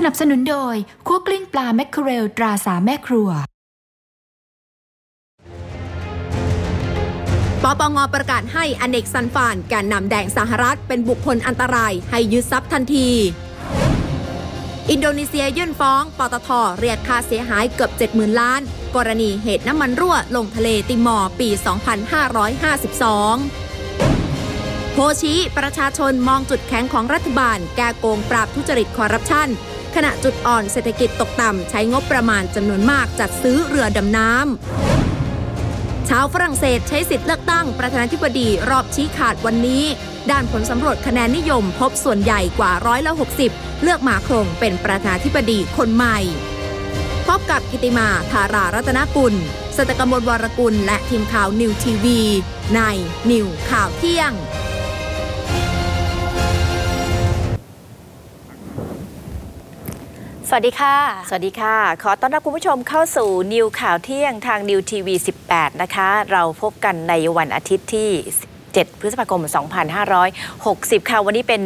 สนับสนุนโดยคั่วกลิ้งปลาแมคเคอเรลตราสาแม่ครัวปปงประกาศให้อเนกซันฟานแกนนำแดงสหรัฐเป็นบุคคลอันตรายให้ยึดทรัพย์ทันที อินโดนีเซียยื่นฟ้องปตทเรียกค่าเสียหายเกือบ 70,000 ล้าน กรณีเหตุน้ำมันรั่วลงทะเลติมอร์ปี 2552โพชี้ประชาชนมองจุดแข็งของรัฐบาล แก้โกงปราบทุจริตคอร์รัปชัน ขณะจุดอ่อนเศรษฐกิจตกต่ำใช้งบประมาณจำนวนมากจัดซื้อเรือดำน้ำชาวฝรั่งเศสใช้สิทธิ์เลือกตั้งประธานาธิบดีรอบชี้ขาดวันนี้ ด้านผลสำรวจคะแนนนิยมพบส่วนใหญ่กว่าร้อยละ60 เลือกมาครงเป็นประธานาธิบดีคนใหม่ พบกับกิติมาธารารัตนกุลสตกมลวรกุลและทีมข่าวนิวทีวี ในนิวข่าวเที่ยง สวัสดีค่ะ สวัสดีค่ะ ขอต้อนรับคุณผู้ชมเข้าสู่นิวข่าวเที่ยงทางนิวทีวี 18 นะคะ เราพบกันในวันอาทิตย์ที่ 7 พฤษภาคม 2560 ค่ะ วันนี้เป็น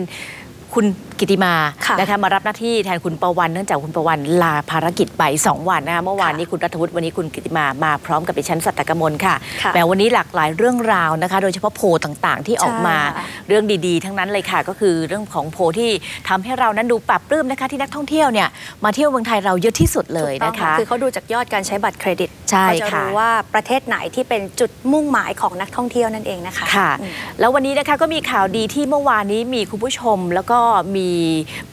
คุณ กิติมาค่ะนะคะมารับหน้าที่แทนคุณประวันเนื่องจากคุณประวันลาภารกิจไป 2 วันนะคะเมื่อวานค่ะนี้คุณรัฐวุฒิวันนี้คุณกิติมามาพร้อมกับดิฉันสัตตกมลค่ะค่ะแม้วันนี้หลากหลายเรื่องราวนะคะ โดยเฉพาะโพลต่างๆ ที่ออกมาใช่เรื่องดีๆ ทั้งนั้นเลยค่ะ ก็คือเรื่องของโพลที่ทำให้เรานั้นดูปรับปลื้มนะคะที่นักท่องเที่ยวเนี่ยมาเที่ยวเมืองไทยเราเยอะที่สุดเลยนะคะคือเขาดูจากยอดการใช้บัตรเครดิตใช่เขาจะค่ะรู้ว่าประเทศไหนที่เป็นจุดมุ่งหมายของนักท่องเที่ยวนั่นเองนะคะค่ะอืมแล้ววันนี้นะคะก็มีข่าวดีที่เมื่อวานนี้มีคุณผู้ชมแล้วก็มี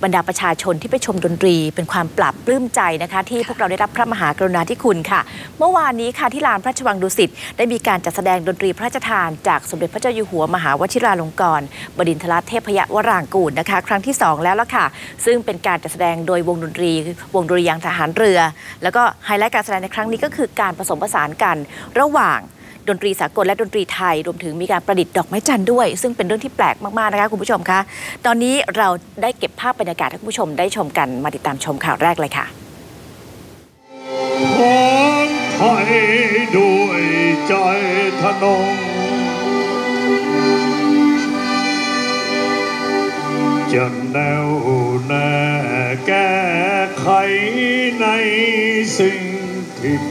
บรรดาประชาชนที่ไปชมดนตรี เป็นความปรับปลื้มใจนะคะที่พวกเราได้รับพระมหากรุณาธิคุณค่ะ เมื่อวานนี้ค่ะที่ลานพระราชวังดุสิตได้มีการจัดแสดงดนตรีพระราชทานจากสมเด็จพระเจ้าอยู่หัวมหาวชิราลงกรณ์บดินทรเทพยวรางกูลนะคะ ครั้งที่สองแล้วล่ะค่ะ ซึ่งเป็นการจัดแสดงโดยวงดนตรี วงดุริยางทหารเรือ แล้วก็ไฮไลท์การแสดงในครั้งนี้ก็คือการผสมผสานกันระหว่าง ดนตรีสากลและดนตรีไทย รวมถึงมีการประดิษฐ์ดอกไม้จันทร์ด้วย ซึ่งเป็นเรื่องที่แปลกมาก ๆ นะคะคุณผู้ชมคะ ตอนนี้เราได้เก็บภาพบรรยากาศให้คุณผู้ชมได้ชมกันมาติดตามชมข่าวแรกเลยค่ะของไทยด้วยใจทนงจะแนวแน่แก้ไขในสิ่งผิด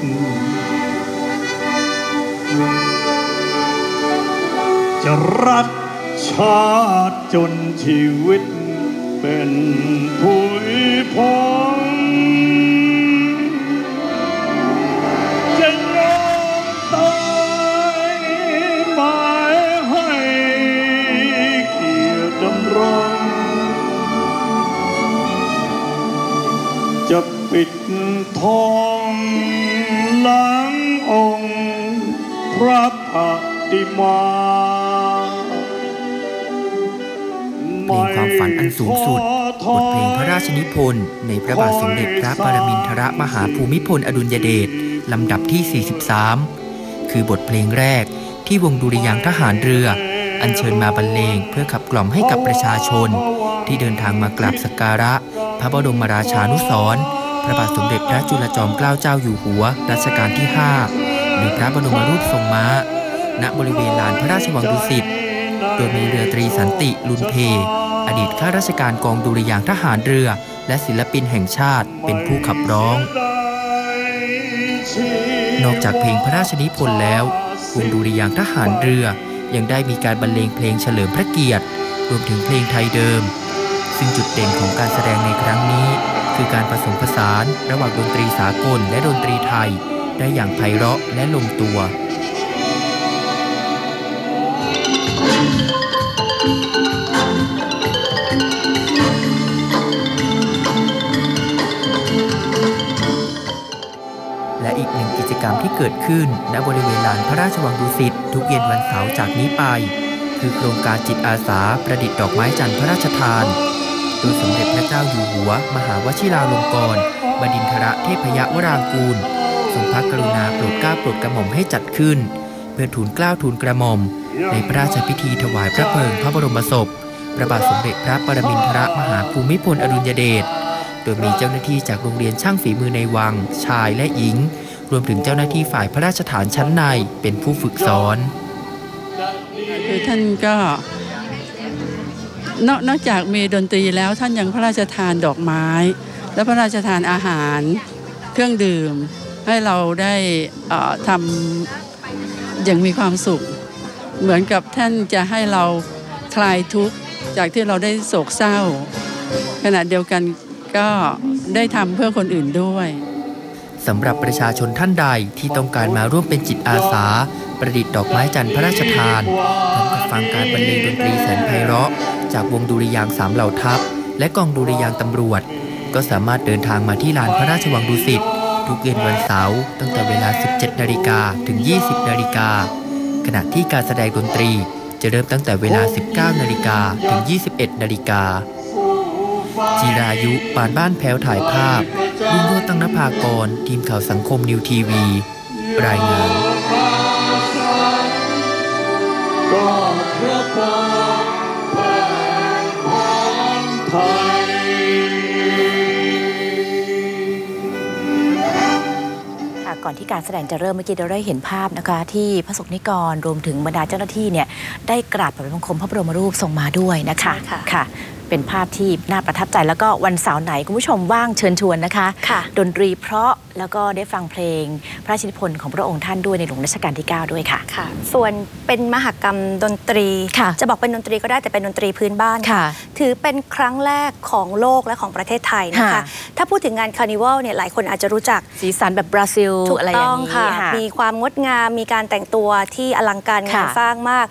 จะรักชาติจนชีวิตเป็นผุยพอง นิพนธ์ในพระบาทสมเด็จพระปรมินทรมหาภูมิพลอดุลยเดชลำดับที่ 43 คือบทเพลงแรกที่วงดุริยางทหารเรือ อัญเชิญมาบรรเลงเพื่อขับกล่อมให้กับประชาชน ที่เดินทางมากราบสักการะ พระบรมราชานุสรณ์พระบาทสมเด็จพระจุลจอมเกล้าเจ้าอยู่หัวรัชกาลที่ 5 หรือพระบรมรูปทรงม้า ณบริเวณลานพระราชวังดุสิตโดยมีเรือตรีสันติลุนเพ อดีตข้าราชการกองดุริยางทหารเรือ และศิลปินแห่งชาติเป็นผู้ขับร้อง นอกจากเพลงพระราชนิพนธ์แล้ววงดุริยางทหารเรือ ยังได้มีการบรรเลงเพลงเฉลิมพระเกียรติ รวมถึงเพลงไทยเดิม ซึ่งจุดเด่นของการแสดงในครั้งนี้ คือการผสมผสาน ระหว่างดนตรีสากลและดนตรีไทย ได้อย่างไพเราะและลงตัว รรมที่เกิดขึ้น ณบริเวณลานพระราชวังดุสิตทุกเย็นวันเสาร์จากนี้ไป คือโครงการจิตอาสาประดิษฐ์ดอกไม้จันทร์พระราชทาน โดยสมเด็จพระเจ้าอยู่หัว มหาวชิราลงกรณ์บดินทรเทพยวรางกูลทรงพระกรุณาโปรดเกล้าโปรดกระหม่อมให้จัดขึ้น เพื่อทูลเกล้าทูลกระหม่อม ในพระราชพิธีถวายพระเพลิงพระบรมศพพระบาทสมเด็จพระปรมินทรมหาภูมิพลอดุลยเดชโดยมีเจ้าหน้าที่จากโรงเรียนช่างฝีมือในวัง ชายและหญิง รวมถึงเจ้าหน้าที่ฝ่ายพระราชฐานชั้นในเป็นผู้ฝึกสอนคือท่านก็นอกนอกจากมีดนตรีแล้วท่านยังพระราชทานดอกไม้ และพระราชทานอาหารเครื่องดื่ม ให้เราได้ทำอย่างมีความสุข เหมือนกับท่านจะให้เราคลายทุกข์จากที่เราได้โศกเศร้า ขณะเดียวกันก็ได้ทำเพื่อคนอื่นด้วย สำหรับประชาชนท่านใดที่ต้องการมาร่วมเป็นจิตอาสา ประดิษฐ์ดอกไม้จันทร์พระราชทานพร้อมกับฟังการบรรเลงดนตรีแสนไพเราะ จากวงดุริยางสามเหล่าทัพ และกองดุริยางตำรวจ ก็สามารถเดินทางมาที่ลานพระราชวังดุสิตทุกเย็นวันเสาร์ตั้งแต่เวลา 17 นาฬิกาถึง 20 นาฬิกาขณะที่การแสดงดนตรีจะเริ่มตั้งแต่เวลา 19 นาฬิกาถึง 21 นาฬิกา จีรายุ ปานบ้านแพ้วถ่ายภาพลุงโรจน์ตั้งนภากร ทีมข่าวสังคมนิวทีวี รายงานก็เพราะปองแผ่นของไทยค่ะก่อนที่การแสดงจะเริ่มเมื่อกี้เราได้เห็นภาพนะคะที่พระสงฆ์นิกรรวมถึงบรรดาเจ้าหน้าที่เนี่ยได้กราบถวายบังคมพระบรมรูปทรงมาด้วยนะคะใช่ค่ะค่ะ เป็นภาพที่น่าประทับใจแล้วก็วันเสาร์ไหนคุณผู้ชมว่างเชิญชวนนะคะค่ะดนตรีเพราะ แล้วก็ได้ฟังเพลงพระราชนิพนธ์ของพระองค์ท่านด้วยในหลวงรัชกาลที่ 9 ด้วยค่ะค่ะ ส่วนเป็นมหกรรมดนตรีค่ะจะบอกเป็นดนตรีก็ได้แต่เป็นดนตรีพื้นบ้านค่ะ ถือเป็นครั้งแรกของโลกและของประเทศไทยนะคะค่ะถ้าพูดถึงงานคาร์นิวัลเนี่ยหลายคนอาจจะรู้จักสีสันแบบบราซิลถูกอะไรอต้ย่าองงนี้ค่ะค่ะ มีความงดงามมีการแต่งตัวที่อลังการงานค่ะสร้างมาก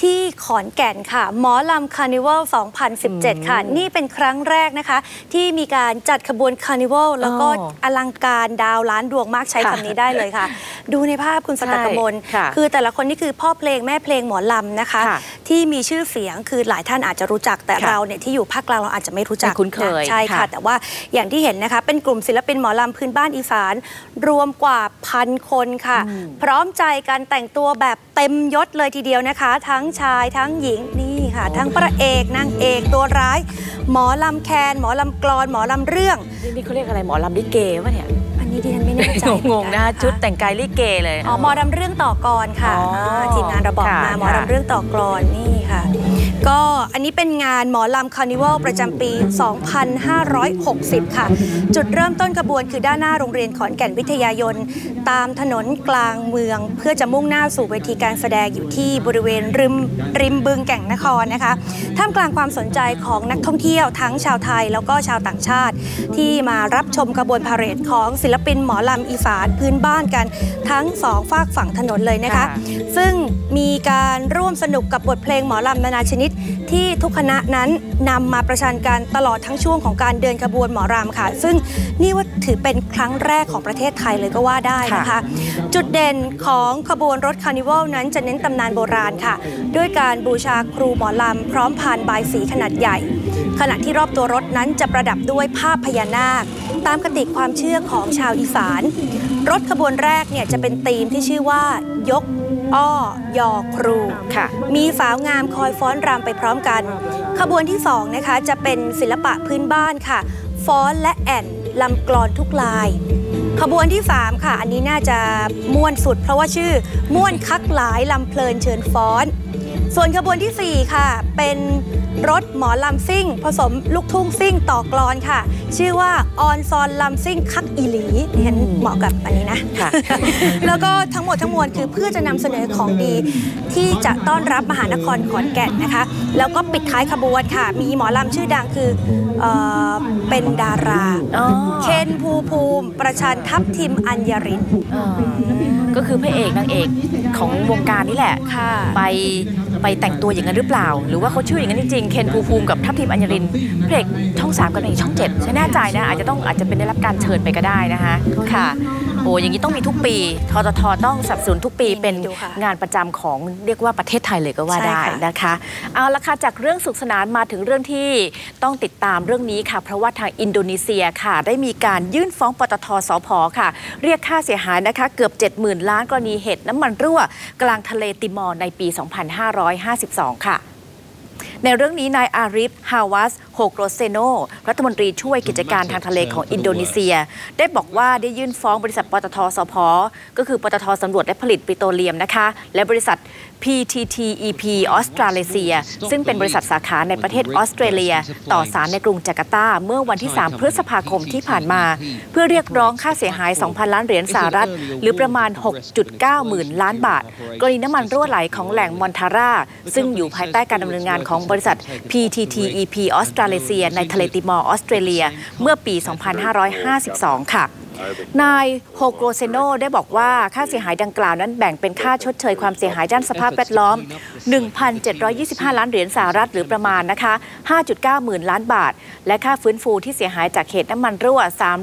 ที่ขอนแก่นค่ะ หมอลำคาร์นิวัล 2017 ค่ะ นี่เป็นครั้งแรกนะคะ ที่มีการจัดขบวนคาร์นิวัลแล้วก็อ๋ออลังการดาวล้านดวงมากใช้ค่ะคำนี้ได้เลยค่ะ ดูในภาพคุณสกัดกมลใช่ค่ะคือแต่ละคนนี่คือพ่อเพลงแม่เพลงหมอลำนะคะค่ะที่มีชื่อเสียงคือหลายท่านอาจจะรู้จักแต่ค่ะเราเนี่ยที่อยู่ภาคกลางเราอาจจะไม่รู้จักไม่คุ้นเคยะใช่ค่ะค่ะ แต่ว่าอย่างที่เห็นนะคะ เป็นกลุ่มศิลปินหมอลำพื้นบ้านอีสาน รวมกว่าพันคนค่ะ พร้อมใจกันแต่งตัวแบบเต็มยศเลยทีเดียวนะคะ ทั้งชายทั้งหญิงนี่ค่ะ ทั้งพระเอกนางเอกตัวร้าย หมอลำแคน หมอลำกลอน หมอลำเรื่องนี่นี่เขาเรียกอะไรหมอลำลิเกวะเนี่ยอั นนี้ดิฉันไม่แน่ใจงงนะคะชุดแต่งกายลิเกเลย อ๋อหมอรำเรื่องต่อกรค่ะอ๋ออ่าทีมงานเราบอกมาหมอรำเรื่องต่อกรอนนี่ค่ะ ก็อันนี้เป็นงานหมอลำคาร์นิวัลประจำปี 2560 ค่ะ จุดเริ่มต้นขบวนคือด้านหน้าโรงเรียนขอนแก่นวิทยายน ตามถนนกลางเมือง เพื่อจะมุ่งหน้าสู่เวทีการแสดงอยู่ที่บริเวณริมริมบึงแก่งนครนะคะท่ามกลางความสนใจของนักท่องเที่ยวทั้งชาวไทยแล้วก็ชาวต่างชาติ ที่มารับชมขบวนพาเหรดของศิลปินหมอลำอีสานพื้นบ้านกันทั้งสองฝากฝั่งถนนเลยนะคะค่ะซึ่งมีกา ร่วมสนุกกับบทเพลงหมอลำนานาชนิด ที่ทุกคณะนั้นนำมาประชันกันตลอดทั้งช่วงของการเดินขบวนหมอรำค่ะ ซึ่งนี่ว่าถือเป็นครั้งแรกของประเทศไทยเลยก็ว่าได้นะคะค่ะจุดเด่นของขบวนรถคาร์นิวัลนั้นจะเน้นตำนานโบราณค่ะ ด้วยการบูชาครูหมอลำพร้อมพานบายสีขนาดใหญ่ ขณะที่รอบตัวรถนั้นจะประดับด้วยภาพพญานาค ตามคติความเชื่อของชาวอีสาน รถขบวนแรกเนี่ยจะเป็นธีมที่ชื่อว่ายก อ้อยอครูค่ะ มีสาวงามคอยฟ้อนรำไปพร้อมกัน ขบวนที่สองนะคะจะเป็นศิลปะพื้นบ้านค่ะ ฟ้อนและแอนลำกลอนทุกลาย ขบวนที่ 3 ค่ะ อันนี้น่าจะม่วนสุด เพราะว่าชื่อม่วนคักหลายลำเพลินเชิญฟ้อน ส่วนขบวนทีสี่4 ค่ะ เป็น รถหมอลำซิ่ง ผสมลูกทุ่งซิ่งต่อกลอนค่ะ ชื่อว่าออนซอนลำซิ่งคักอีหลีดิฉันเหมาะกับอันนี้นะค่ะแล้วก็ทั้งหมดทั้งมวลคือเพื่อจะนำเสนอของดีที่จะต้อนรับมหานครขอนแก่นนะคะ แล้วก็ปิดท้ายขบวนค่ะ มีหมอลำชื่อดังคือเออเป็นดาราอ๋อเคนภูมิภูมิ ประชันทัพทิมอัญญรินเออ ก็คือพระเอกนางเอกของวงการนี่แหละค่ะไปไปแต่งตัวอย่างนั้นหรือเปล่า หรือว่าเขาชื่ออย่างนั้นจริงๆเคนภูภูมิกับทัพทิมอัญญรินพระเอกช่องสามกับนางเอกช่องเจ็ดใช่แน่ใจนะอาจจะต้องอาจจะเป็นได้รับการเชิญไปก็ได้นะคะค่ะ โอ้อย่างนี้ต้องมีทุกปีทททต้องสนับสนุนทุกปีเป็นดูค่ะงานประจำของเรียกว่าประเทศไทยเลยก็ว่าใช่ได้ค่ะนะคะเอาละค่ะจากเรื่องสุขสนานมาถึงเรื่องที่ต้องติดตามเรื่องนี้ค่ะ เพราะว่าทางอินโดนีเซียค่ะ ได้มีการยื่นฟ้องปตทสพค่ะ เรียกค่าเสียหายนะคะ เกือบ 70,000 ล้านกรณีเหตุน้ำมันรั่ว กลางทะเลติมอร์ในปี 2552 ค่ะ ในเรื่องนี้นายอาริฟฮาวัสโฮโกรเซโนรัฐมนตรีช่วยกิจการทางทะเลของอินโดนีเซีย ได้บอกว่าได้ยื่นฟ้องบริษัทปตทสพก็คือปตทสำรวจและผลิตปิโตรเลียมนะคะ และบริษัท PTTEP ออสเตรเลีย ซึ่งเป็นบริษัทสาขาในประเทศออสเตรเลีย ต่อสารในกรุงจาการ์ตา เมื่อวันที่ 3 พฤษภาคมที่ผ่านมา เพื่อเรียกร้องค่าเสียหาย 2,000 ล้านเหรียญสหรัฐ หรือประมาณ 6.9 หมื่นล้านบาท กรณีน้ำมันรั่วไหลของแหล่งมอนทาร่า ซึ่งอยู่ภายใต้การดำเนินงานของบริษัท PTTEP ออสเตรเลีย ในทะเลติมอร์ออสเตรเลีย เมื่อปี 2552 ค่ะนายโฮโกรเซโนได้บอกว่าค่าเสียหายดังกล่าวนั้นแบ่งเป็นค่าชดเชยความเสียหายด้านสภาพแวดล้อม 1,725 ล้านเหรียญสหรัฐหรือประมาณนะคะ 5.9 หมื่นล้านบาท และค่าฟื้นฟูที่เสียหายจากเหตุน้ำมันรั่ว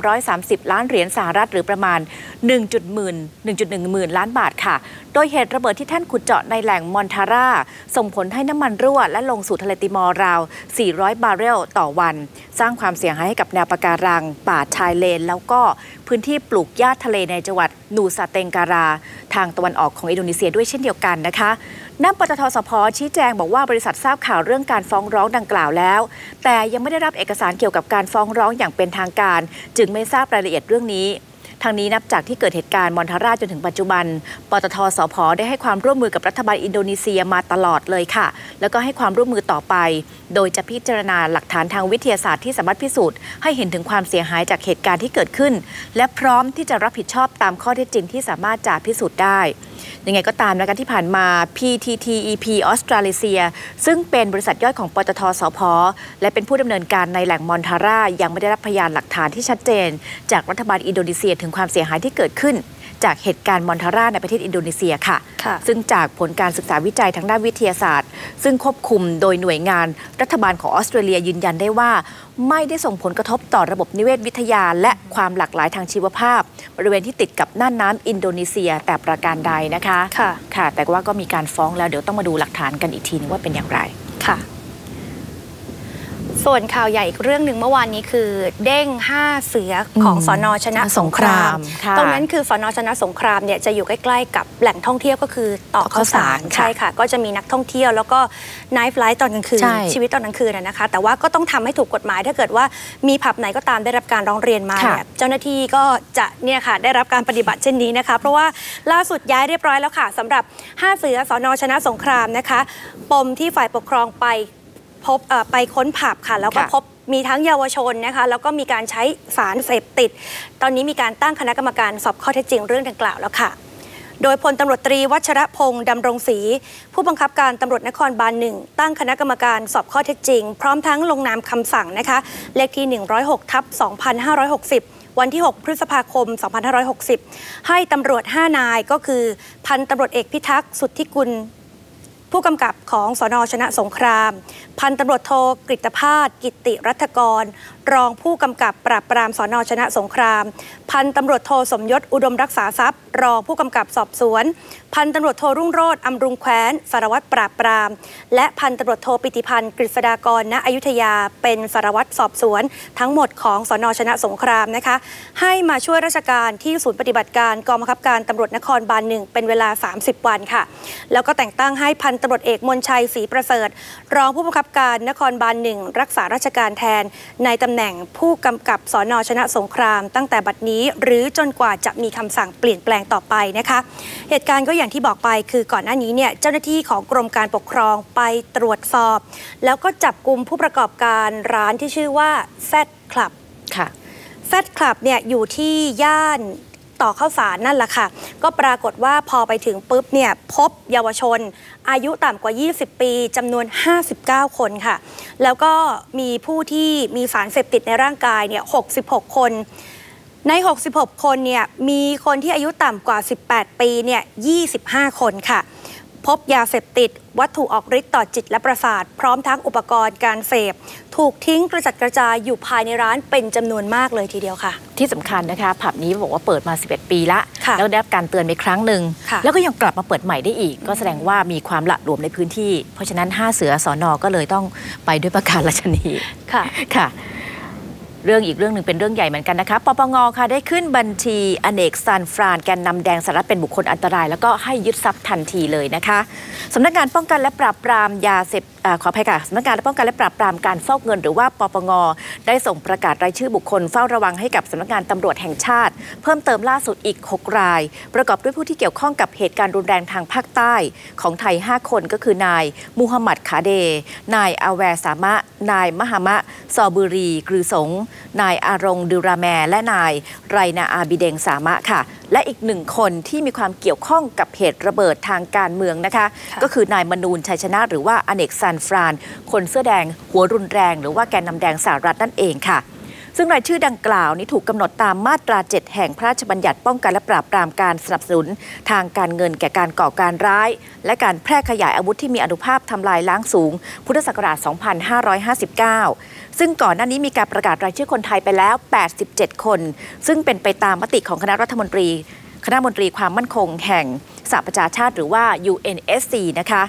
330 ล้านเหรียญสหรัฐหรือประมาณ 1.1หมื่น1.1หมื่นล้านบาทค่ะ โดยเหตุระเบิดที่ท่านขุดเจาะในแหล่งมอนทาร่า ส่งผลให้น้ำมันรั่วและลงสู่ทะเลติมอร์ราว 400 บาร์เรลต่อวัน สร้างความเสียหายให้กับแนวปะการัง ป่าชายเลนแล้วก็ พื้นที่ปลูกหญ้าทะเลในจังหวัดนูซาเตงการา ทางตะวันออกของอินโดนีเซียด้วยเช่นเดียวกันนะคะน้ำปตทสพชี้แจงบอกว่าบริษัททราบข่าวเรื่องการฟ้องร้องดังกล่าวแล้ว แต่ยังไม่ได้รับเอกสารเกี่ยวกับการฟ้องร้องอย่างเป็นทางการ จึงไม่ทราบรายละเอียดเรื่องนี้ ทางนี้นับจากที่เกิดเหตุการณ์มอนทาราจนถึงปัจจุบัน ปตทสพได้ให้ความร่วมมือกับรัฐบาลอินโดนีเซียมาตลอดเลยค่ะ แล้วก็ให้ความร่วมมือต่อไป โดยจะพิจารณาหลักฐานทางวิทยาศาสตร์ที่สามารถพิสูจน์ให้เห็นถึงความเสียหายจากเหตุการณ์ที่เกิดขึ้น และพร้อมที่จะรับผิดชอบตามข้อเท็จจริงที่สามารถจะพิสูจน์ได้ ยังไงก็ตามนะคะที่ผ่านมา PTTEP ออสเตรเลีย ซึ่งเป็นบริษัทย่อยของปตทสพและเป็นผู้ดำเนินการในแหล่งมอนทาร่ายังไม่ได้รับพยานหลักฐานที่ชัดเจน จากรัฐบาลอินโดนีเซียถึงความเสียหายที่เกิดขึ้น จากเหตุการณ์มอนทาร่าในประเทศอินโดนีเซียค่ะค่ะ ซึ่งจากผลการศึกษาวิจัยทางด้านวิทยาศาสตร์ ซึ่งควบคุมโดยหน่วยงานรัฐบาลของออสเตรเลียยืนยันได้ว่า ไม่ได้ส่งผลกระทบต่อระบบนิเวศวิทยา และความหลากหลายทางชีวภาพ บริเวณที่ติดกับน่านน้ำอินโดนีเซียแต่ประการใดนะคะ ค่ะค่ะแต่ว่าก็มีการฟ้องแล้วเดี๋ยวต้องมาดูหลักฐานกันอีกทีนึงว่าเป็นอย่างไรค่ะ ส่วนข่าวใหญ่อีกเรื่องหนึ่งเมื่อวานนี้คือ เด้ง 5 เสือของอืมสอนอชนะสงครามค่ะตรงนั้นคือสอนอชนะสงครามเนี่ยจะอยู่ใกล้ๆกับแหล่งท่องเที่ยวก็คือต่อข้าวสารข้าวสารค่ะใช่ค่ะ ก็จะมีนักท่องเที่ยวแล้วก็ไนฟ์ไลท์ตอนกลางคืนใช่ชีวิตตอนกลางคืนนะนะคะ แต่ว่าก็ต้องทำให้ถูกกฎหมายถ้าเกิดว่ามีผับไหนก็ตามได้รับการร้องเรียนมาค่ะเนี่ยเจ้าหน้าที่ก็จะเนี่ยค่ะได้รับการปฏิบัติเช่นนี้นะคะ เพราะว่าล่าสุดย้ายเรียบร้อยแล้วค่ะสำหรับ 5 เสือสอนอชนะสงครามนะคะ ปมที่ฝ่ายปกครองไป พบเอ่อไปค้นผับค่ะ แล้วก็ค่ะพบมีทั้งเยาวชนนะคะแล้วก็มีการใช้สารเสพติด ตอนนี้มีการตั้งคณะกรรมการสอบข้อเท็จจริงเรื่องดังกล่าวแล้วค่ะโดยพลตำรวจตรีวัชรพงษ์ดำรงศรีผู้บังคับการตำรวจนครบาลหนึ่งตั้งคณะกรรมการสอบข้อเท็จจริง พร้อมทั้งลงนามคำสั่งนะคะ เลขที่ 106ทับ2560 วันที่ 6 พฤษภาคม 2560 ให้ตำรวจ 5 นายก็คือ พันตำรวจเอกพิทักษ์สุทธิกุล ผู้กำกับของสอนอชนะสงคราม พันตำรวจโทกฤตภาสกิติรัฐกร รองผู้กำกับปราบปรามสอนอชนะสงคราม พันตำรวจโทสมยศอุดมรักษาทรัพย์รองผู้กำกับสอบสวน พันตำรวจโทรุ่งโรจน์อำรุงแคว้นสารวัตรปราบปราม และพันตำรวจโทปิติพันธ์กฤษฎากรณอยุธยาเป็นสารวัตรสอบสวน ทั้งหมดของสอนอชนะสงครามนะคะ ให้มาช่วยราชการที่ศูนย์ปฏิบัติการกองบังคับการตำรวจนครบาลหนึ่งเป็นเวลา 30 วันค่ะ แล้วก็แต่งตั้งให้พันตำรวจเอกมนชัยศรีประเสริฐ รองผู้บังคับการนครบาลหนึ่งรักษาราชการแทน ในตำแหน่งผู้กำกับสอนอชนะสงคราม ตั้งแต่บัดนี้หรือจนกว่าจะมีคำสั่งเปลี่ยนแปลงต่อไปนะคะ เหตุการณ์ก็อย่างที่บอกไปคือก่อนหน้านี้เนี่ยเจ้าหน้าที่ของกรมการปกครองไปตรวจสอบ แล้วก็จับกลุ่มผู้ประกอบการร้านที่ชื่อว่าแซดคลับค่ะแซดคลับเนี่ยอยู่ที่ย่านต่อข้าวสารนั่นแหละค่ะ ก็ปรากฏว่าพอไปถึงปุ๊บเนี่ยพบเยาวชน อายุต่ำกว่า 20 ปีจำนวน 59 คนค่ะ แล้วก็มีผู้ที่มีสารเสพติดในร่างกายเนี่ย 66 คน ใน 66 คนเนี่ยมีคนที่อายุต่ำกว่า 18 ปีเนี่ย 25 คนค่ะ พบยาเสพติด วัตถุออกฤทธิ์ต่อจิตและประสาท พร้อมทั้งอุปกรณ์การเสพถูกทิ้งกระจัดกระจายอยู่ภายในร้านเป็นจำนวนมากเลยทีเดียวค่ะ ที่สำคัญนะคะผับนี้บอกว่าเปิดมา 11 ปีละค่ะแล้วได้รับการเตือนไปครั้งหนึ่งค่ะแล้วก็ยังกลับมาเปิดใหม่ได้อีก ก็แสดงว่ามีความหละหลวมในพื้นที่ เพราะฉะนั้น 5 เสือสอนอก็เลยต้องไปด้วยประการราชนีค่ะค่ะ เรื่องอีกเรื่องหนึ่งเป็นเรื่องใหญ่เหมือนกันนะคะ ปปงค่ะได้ขึ้นบัญชีอเนกซานฟรานแกนนำแดงสารัฐเป็นบุคคลอันตราย แล้วก็ให้ยึดทรัพย์ทันทีเลยนะคะสำนักงานป้องกันและปราบปรามยาเสพ ขออภัยค่ะสำนักงานป้องกันและปราบปรามการฟอกเงิน หรือว่าปปง ได้ส่งประกาศรายชื่อบุคคลเฝ้าระวังให้กับสำนักงานตำรวจแห่งชาติ เพิ่มเติมล่าสุดอีก 6 ราย ประกอบด้วยผู้ที่เกี่ยวข้องกับเหตุการณ์รุนแรงทางภาคใต้ของไทย 5 คนก็คือนายมูฮัมหมัดขาเด นายอาแวร์สามะ นายมหามะ ซอบุรี กรือสง นายอารงดูราแม และนายไรนาอาบิเดงสามะค่ะ และอีกหนึ่งคนที่มีความเกี่ยวข้องกับเหตุระเบิดทางการเมืองนะคะ ก็คือนายมนูนชัยชนะหรือว่าอเนกซันฟราน คนเสื้อแดงหัวรุนแรง หรือว่าแกนนำแดงสหรัฐนั่นเองค่ะ ซึ่งรายชื่อดังกล่าวนี้ถูกกำหนดตามมาตรา 7 แห่งพระราชบัญญัติป้องกันและปราบปรามการสนับสนุน ทางการเงินแก่การก่อการร้าย และการแพร่ขยายอาวุธที่มีอนุภาพทำลายล้างสูง พุทธศักราช 2559 ซึ่งก่อนหน้านี้มีการประกาศรายชื่อคนไทยไปแล้ว 87 คน ซึ่งเป็นไปตามมติของคณะรัฐมนตรี คณะมนตรีความมั่นคงแห่ง สหประชาชาติหรือว่า UNSC นะคะ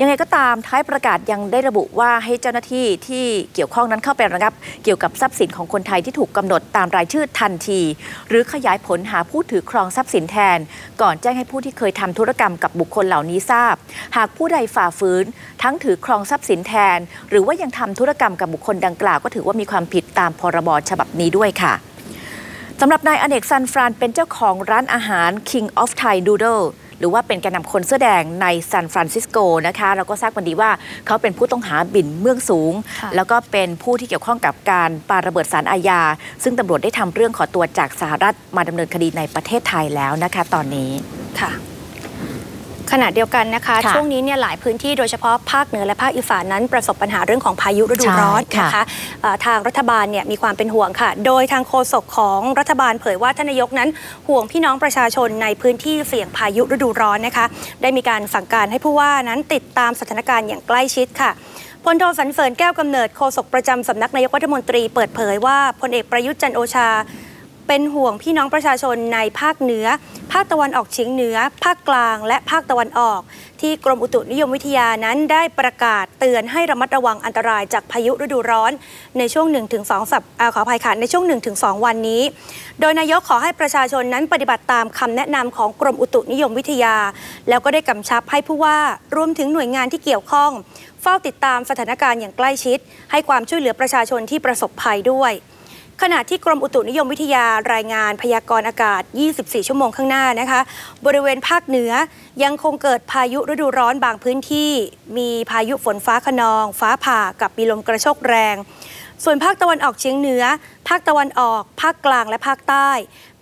ยังไงก็ตามท้ายประกาศยังได้ระบุว่าให้เจ้าหน้าที่ที่เกี่ยวข้องนั้นเข้าไประงับ เกี่ยวกับทรัพย์สินของคนไทยที่ถูกกำหนดตามรายชื่อทันที หรือขยายผลหาผู้ถือครองทรัพย์สินแทน ก่อนแจ้งให้ผู้ที่เคยทำธุรกรรมกับบุคคลเหล่านี้ทราบ หากผู้ใดฝ่าฝืน ทั้งถือครองทรัพย์สินแทน หรือว่ายังทำธุรกรรมกับบุคคลดังกล่าวก็ถือว่ามีความผิดตามพรบฉบับนี้ด้วยค่ะสำหรับนายอเนกซันฟรานเป็นเจ้าของร้านอาหาร King of Thai Doodle หรือว่าเป็นแกนนำคนเสื้อแดงในซานฟรานซิสโกนะคะเราก็ทราบกันดีว่าเขาเป็นผู้ต้องหาบินเมืองสูงค่ะแล้วก็เป็นผู้ที่เกี่ยวข้องกับการปาระเบิดสารอาญา ซึ่งตำรวจได้ทำเรื่องขอตัวจากสหรัฐมาดำเนินคดีในประเทศไทยแล้วนะคะ ตอนนี้ค่ะ ขณะเดียวกันนะคะค่ะช่วงนี้เนี่ยหลายพื้นที่โดยเฉพาะภาคเหนือและภาคอีสานนั้นประสบปัญหาเรื่องของพายุฤดูร้อนใช่ค่ะนะคะเอ่อทางรัฐบาลเนี่ยมีความเป็นห่วงค่ะ โดยทางโฆษกของรัฐบาลเผยว่าท่านนายกนั้นห่วงพี่น้องประชาชนในพื้นที่เสี่ยงพายุฤดูร้อนนะคะ ได้มีการสั่งการให้ผู้ว่านั้นติดตามสถานการณ์อย่างใกล้ชิดค่ะพลโทสันเสริญแก้วกำเนิดโฆษกประจำสำนักนายกรัฐมนตรีเปิดเผยว่าพลเอกประยุทธ์จันทร์โอชา เป็นห่วงพี่น้องประชาชนในภาคเหนือ ภาคตะวันออกเฉียงเหนือ ภาคกลาง และภาคตะวันออก ที่กรมอุตุนิยมวิทยานั้นได้ประกาศเตือนให้ระมัดระวังอันตรายจากพายุฤดูร้อน ในช่วง 1-2 สัปอ่าขออภัยค่ะในช่วง 1-2 วันนี้ โดยนายกขอให้ประชาชนนั้นปฏิบัติตามคำแนะนำของกรมอุตุนิยมวิทยา แล้วก็ได้กำชับให้ผู้ว่ารวมถึงหน่วยงานที่เกี่ยวข้อง เฝ้าติดตามสถานการณ์อย่างใกล้ชิด ให้ความช่วยเหลือประชาชนที่ประสบภัยด้วย ขณะที่กรมอุตุนิยมวิทยารายงานพยากรณ์อากาศ 24 ชั่วโมงข้างหน้านะคะ บริเวณภาคเหนือยังคงเกิดพายุฤดูร้อนบางพื้นที่ มีพายุฝนฟ้าขนอง ฟ้าผ่ากับมีลมกระโชกแรง ส่วนภาคตะวันออกเฉียงเหนือ ภาคตะวันออก ภาคกลางและภาคใต้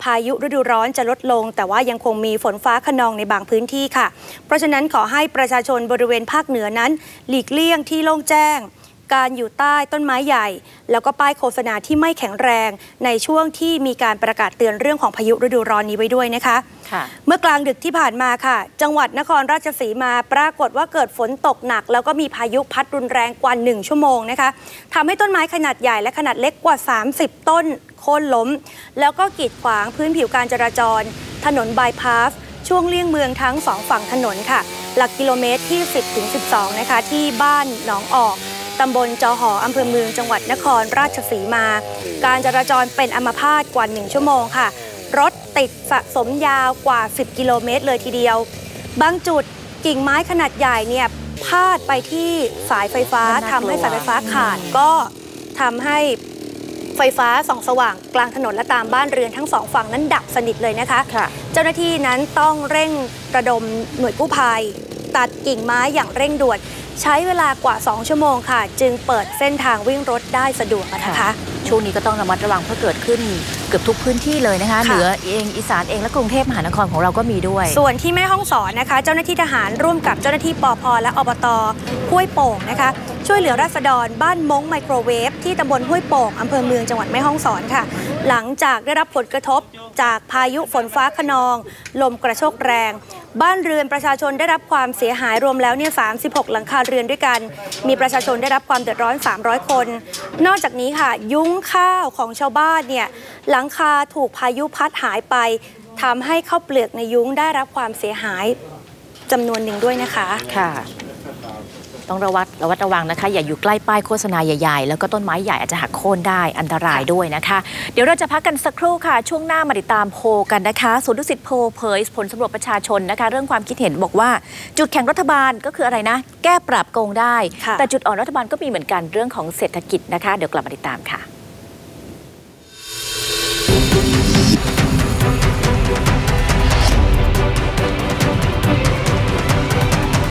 พายุฤดูร้อนจะลดลง แต่ว่ายังคงมีฝนฟ้าขนองในบางพื้นที่ค่ะ เพราะฉะนั้นขอให้ประชาชนบริเวณภาคเหนือนั้น หลีกเลี่ยงที่โล่งแจ้ง การอยู่ใต้ต้นไม้ใหญ่ แล้วก็ป้ายโฆษณาที่ไม่แข็งแรง ในช่วงที่มีการประกาศเตือนเรื่องของพายุฤดูร้อนนี้ไว้ด้วยนะคะค่ะเมื่อกลางดึกที่ผ่านมาค่ะ จังหวัดนครราชสีมาปรากฏว่าเกิดฝนตกหนัก แล้วก็มีพายุพัดรุนแรงกว่า 1 ชั่วโมงนะคะทำให้ต้นไม้ขนาดใหญ่และขนาดเล็กกว่า 30 ต้นโค่นล้ม แล้วก็กีดขวางพื้นผิวการจราจร ถนนบายพาสช่วงเลี่ยงเมืองทั้งสองฝั่งถนนค่ะ หลักกิโลเมตรที่ 10ถึง12 นะคะ ที่บ้านหนองออก ตำบลจอหออำเภอเมืองจังหวัดนครราชสีมา การจราจรเป็นอัมพาตกว่า 1 ชั่วโมงค่ะ รถติดสะสมยาวกว่า 10 กิโลเมตรเลยทีเดียว บางจุดกิ่งไม้ขนาดใหญ่เนี่ยพาดไปที่สายไฟฟ้าน่ากลัวทำให้สายไฟฟ้าขาดก็ทำให้ไฟฟ้าส่องสว่างกลางถนนและตามบ้านเรือนทั้งสองฝั่งนั้นดับสนิทเลยนะคะค่ะเจ้าหน้าที่นั้นต้องเร่งระดมหน่วยกู้ภัย ตัดกิ่งไม้อย่างเร่งด่วน ใช้เวลากว่า 2 ชั่วโมงค่ะ จึงเปิดเส้นทางวิ่งรถได้สะดวกนะคะช่วงนี้ก็ต้องระมัดระวังเพราะเกิดขึ้นเกือบทุกพื้นที่เลยนะคะค่ะเหนือเองอีสานเองและกรุงเทพมหานครของเราก็มีด้วย ส่วนที่แม่ห้องสอนนะคะ เจ้าหน้าที่ทหารร่วมกับเจ้าหน้าที่ปอพและอบตห้วยโป่งนะคะ ช่วยเหลือราษฎรบ้านมงไมโครเวฟที่ตำบลห้วยโป่งอำเภอเมืองจังหวัดแม่ฮ่องสอนค่ะ หลังจากได้รับผลกระทบจากพายุฝนฟ้าขนอง ลมกระโชกแรง บ้านเรือนประชาชนได้รับความเสียหายรวมแล้วเนี่ย 36 หลังคาเรือนด้วยกัน มีประชาชนได้รับความเดือดร้อน 300 คน นอกจากนี้ค่ะ ยุ้งข้าวของชาวบ้านเนี่ย หลังคาถูกพายุพัดหายไปทำให้ข้าวเปลือกในยุ้งได้รับความเสียหายจำนวนหนึ่งด้วยนะคะ ค่ะ ต้องระวัดระวัดระวังนะคะ อย่าอยู่ใกล้ป้ายโฆษณาใหญ่ๆ แล้วก็ต้นไม้ใหญ่อาจจะหักโค่นได้อันตรายด้วยนะคะ เดี๋ยวเราจะพักกันสักครู่ค่ะ ช่วงหน้ามาติดตามโพลกันนะคะศูนย์ดุสิตโพลเผยผลสำรวจประชาชนนะคะ เรื่องความคิดเห็นบอกว่า จุดแข็งรัฐบาลก็คืออะไรนะ แก้ปรับโกงได้ค่ะแต่จุดอ่อนรัฐบาลก็มีเหมือนกันเรื่องของเศรษฐกิจนะคะ เดี๋ยวกลับมาติดตามค่ะ